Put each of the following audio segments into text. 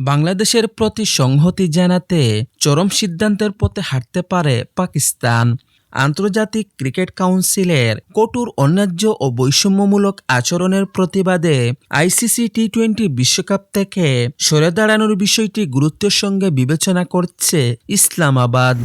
বাংলাদেশের প্রতি সংহতি জানাতে চরম সিদ্ধান্তের পথে হাঁটতে পারে পাকিস্তান। আন্তর্জাতিক ক্রিকেট কাউন্সিলের কঠোর অন্যায্য ও বৈষম্যমূলক আচরণের প্রতিবাদে আইসিসি টি টোয়েন্টি বিশ্বকাপ থেকে সরে দাঁড়ানোর বিষয়টি গুরুত্বের সঙ্গে বিবেচনা করছে ইসলামাবাদ।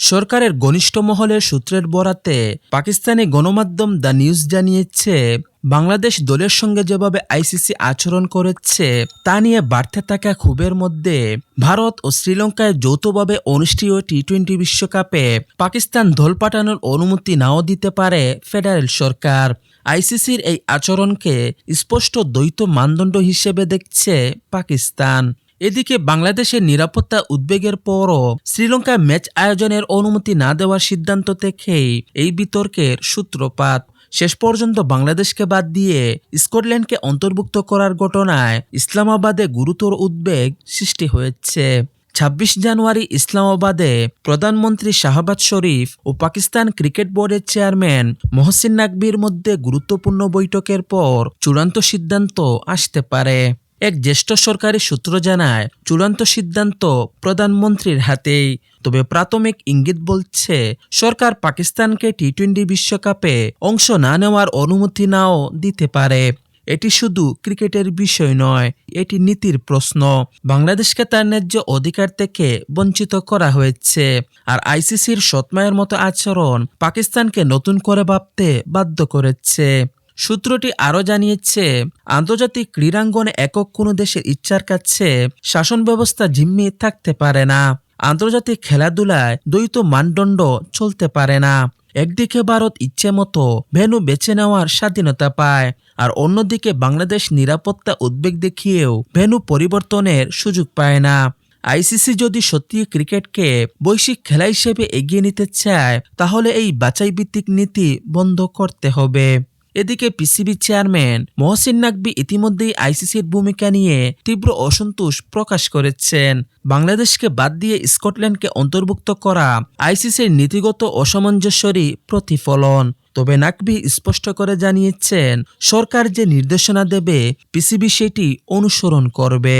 সরকারের ঘনিষ্ঠ মহলের সূত্রের বরাতে পাকিস্তানি গণমাধ্যম দ্য নিউজ জানিয়েছে বাংলাদেশ দলের সঙ্গে যেভাবে আইসিসি আচরণ করেছে, তা নিয়ে বাড়তে থাকা ক্ষোভের মধ্যে ভারত ও শ্রীলঙ্কায় যৌথভাবে অনুষ্ঠেয় টি টোয়েন্টি বিশ্বকাপে পাকিস্তান দল পাঠানোর অনুমতি নাও দিতে পারে ফেডারেল সরকার। আইসিসির এই আচরণকে স্পষ্ট দ্বৈত মানদণ্ড হিসেবে দেখছে পাকিস্তান। এদিকে বাংলাদেশের নিরাপত্তা উদ্বেগের পরও শ্রীলঙ্কায় ম্যাচ আয়োজনের অনুমতি না দেওয়ার সিদ্ধান্ত থেকেই এই বিতর্কের সূত্রপাত। শেষ পর্যন্ত বাংলাদেশকে বাদ দিয়ে স্কটল্যান্ডকে অন্তর্ভুক্ত করার ঘটনায় ইসলামাবাদে গুরুতর উদ্বেগ সৃষ্টি হয়েছে। ছাব্বিশ জানুয়ারি ইসলামাবাদে প্রধানমন্ত্রী শাহবাজ শরীফ ও পাকিস্তান ক্রিকেট বোর্ডের চেয়ারম্যান মহসিন নাকবির মধ্যে গুরুত্বপূর্ণ বৈঠকের পর চূড়ান্ত সিদ্ধান্ত আসতে পারে। এক জ্যেষ্ঠ সরকারি সূত্র জানায়, চূড়ান্ত সিদ্ধান্ত প্রধানমন্ত্রীর হাতেই। তবে প্রাথমিক ইঙ্গিত বলছে, সরকার পাকিস্তানকে টি টোয়েন্টি বিশ্বকাপে অংশ না নেওয়ার অনুমতি নাও দিতে পারে। এটি শুধু ক্রিকেটের বিষয় নয়, এটি নীতির প্রশ্ন। বাংলাদেশকে তার ন্যায্য অধিকার থেকে বঞ্চিত করা হয়েছে। আর আইসিসির সৎমায়ের মতো আচরণ পাকিস্তানকে নতুন করে ভাবতে বাধ্য করেছে। সূত্রটি আরও জানিয়েছে, আন্তর্জাতিক ক্রীড়াঙ্গনে একক কোনো দেশের ইচ্ছার কাছে শাসন ব্যবস্থা জিম্মি থাকতে পারে না। আন্তর্জাতিক খেলাধুলায় দ্বৈত মানদণ্ড চলতে পারে না। একদিকে ভারত ইচ্ছে মতো ভেনু বেছে নেওয়ার স্বাধীনতা পায়, আর অন্যদিকে বাংলাদেশ নিরাপত্তা উদ্বেগ দেখিয়েও ভেনু পরিবর্তনের সুযোগ পায় না। আইসিসি যদি সত্যি ক্রিকেটকে বৈশ্বিক খেলা হিসেবে এগিয়ে নিতে চায়, তাহলে এই বাছাই ভিত্তিক নীতি বন্ধ করতে হবে। এদিকে পিসিবি চেয়ারম্যান মহসিন নাকবি ইতিমধ্যেই আইসিসির ভূমিকা নিয়ে তীব্র অসন্তোষ প্রকাশ করেছেন। বাংলাদেশকে বাদ দিয়ে স্কটল্যান্ডকে অন্তর্ভুক্ত করা আইসিসির নীতিগত অসামঞ্জস্যরই প্রতিফলন। তবে নাকবি স্পষ্ট করে জানিয়েছেন, সরকার যে নির্দেশনা দেবে, পিসিবি সেটি অনুসরণ করবে।